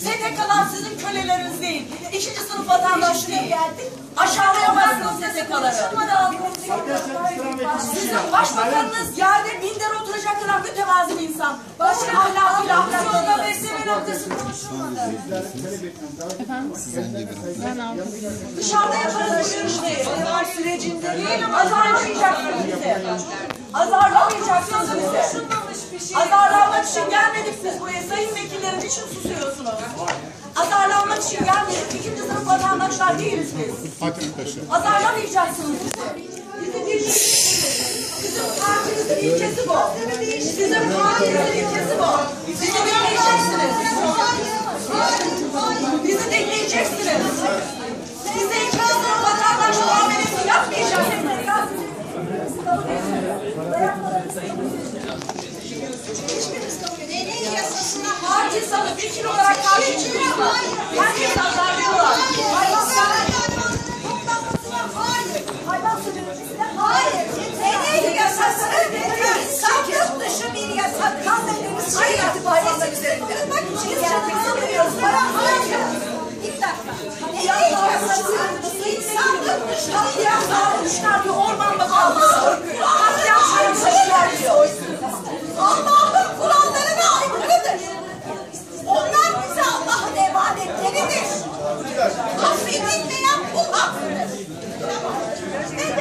STK'lar sizin köleleriniz değil. İkinci sınıf vatandaş değil. Aşağılayamazsınız STK'ları. Sizin başbakanınız yerde minder oturacak kadar mütevazi bir insan. Başın ahlakıyla ahlakıyla besleme noktası konuşulmadı. Dışarıda yaparız bu görüşmeyi. Var sürecinde değil ama azarlamayacaksınız bizi. Azarlamayacaksınız bizi. Azarlanmak için gelmedik buraya. Sayın vekillerim için susuyorsunuz. Azarlanmak için gelmedik. İkinci sınıf vatandaşlar değiliz biz. Azarlamayacaksınız bizi. Bizi dinleyeceksiniz. Bizim partimizin ilkesi bu. Bizim partimizin ilkesi bu. Bizi dinleyeceksiniz. Bizi dinleyeceksiniz. Bize ikinci sınıf vatandaş muamelesi yapmayacaksınız. Parti Thank you.